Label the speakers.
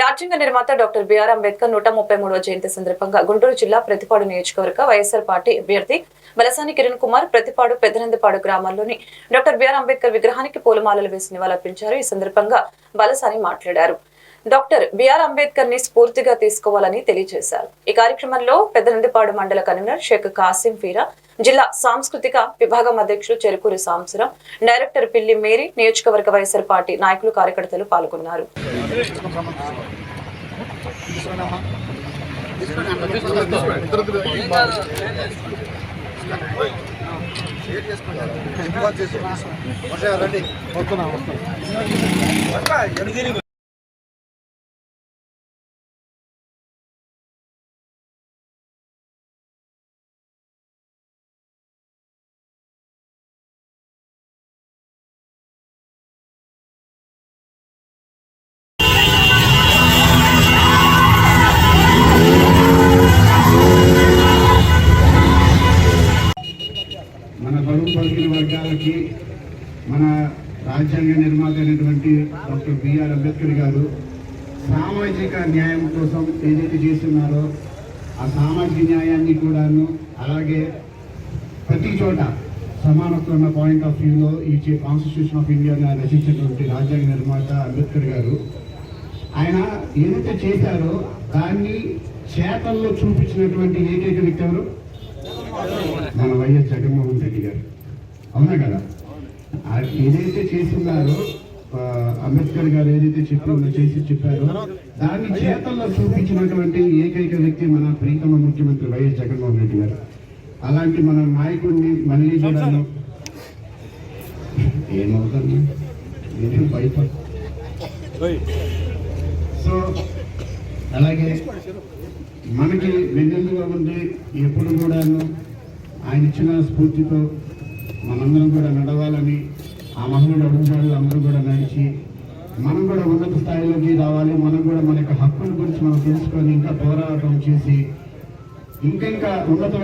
Speaker 1: రాజ్యాంగ నిర్మాత doctor BR Ambedkar నూట ముప్పై మూడవ జయంతి సందర్భంగా గుంటూరు జిల్లా ప్రతిపాడు నియోజకవర్గ వైఎస్ఆర్ పార్టీ అభ్యర్థి బలసాని కిరణ్ కుమార్ ప్రతిపాడు పెద్దనందిపాడు గ్రామాల్లోని డాక్టర్ బిఆర్ అంబేద్కర్ విగ్రహానికి పూలమాలలు వేసి నివాళులర్పించారు. ఈ సందర్భంగా బలసాని మాట్లాడారు. డాక్టర్ బిఆర్ అంబేద్కర్ని స్ఫూర్తిగా తీసుకోవాలని తెలియజేశారు. ఈ కార్యక్రమంలో పెద్దనందిపాడు మండల కన్వీనర్ షేక్ కాసిం ఫీరా జిల్లా సాంస్కృతిక విభాగం అధ్యక్షులు చెరుకూరి సాంబశివరావు డైరెక్టర్ పిల్లి మేరీ నియోజకవర్గ వైఎస్ఆర్ పార్టీ నాయకులు కార్యకర్తలు పాల్గొన్నారు.
Speaker 2: మన బడుగు పలికిన వర్గాలకి మన రాజ్యాంగ నిర్మాత అయినటువంటి డాక్టర్ బిఆర్ అంబేద్కర్ గారు సామాజిక న్యాయం కోసం ఏదైతే చేస్తున్నారో ఆ సామాజిక న్యాయాన్ని కూడాను అలాగే ప్రతి చోట సమానత్వం ఉన్న పాయింట్ ఆఫ్ వ్యూలో ఈ కాన్స్టిట్యూషన్ ఆఫ్ ఇండియాగా రచించినటువంటి రాజ్యాంగ నిర్మాత అంబేద్కర్ గారు ఆయన ఏదైతే చేశారో దాన్ని చేతల్లో చూపించినటువంటి ఏకైక వ్యక్తి ఎవరు? మన వైఎస్ జగన్మోహన్ రెడ్డి గారు. అవునా కదా? ఏదైతే చేస్తున్నారో అంబేద్కర్ గారు ఏదైతే చెప్పి చేసి చెప్పారో దాన్ని చేతల్లో చూపించినటువంటి ఏకైక వ్యక్తి మన ప్రీతమ ముఖ్యమంత్రి వైఎస్ జగన్మోహన్ రెడ్డి గారు. అలాంటి మన నాయకుడిని మళ్ళీ చూడాలి ఏమవుతుంది? నేను భయపడ సో అలాగే మనకి వెన్నెలుగా ఉండి ఎప్పుడు కూడాను. ఆయన ఇచ్చిన స్ఫూర్తితో మనందరం కూడా నడవాలని ఆ మహనీయుడు అభిప్రాయాలు అందరూ కూడా నడిచి మనం కూడా ఉన్నత స్థాయిలోకి రావాలి. మనం కూడా మన యొక్క హక్కుల గురించి మనం తెలుసుకొని ఇంకా పోరాటం చేసి ఇంకా ఇంకా ఉన్నత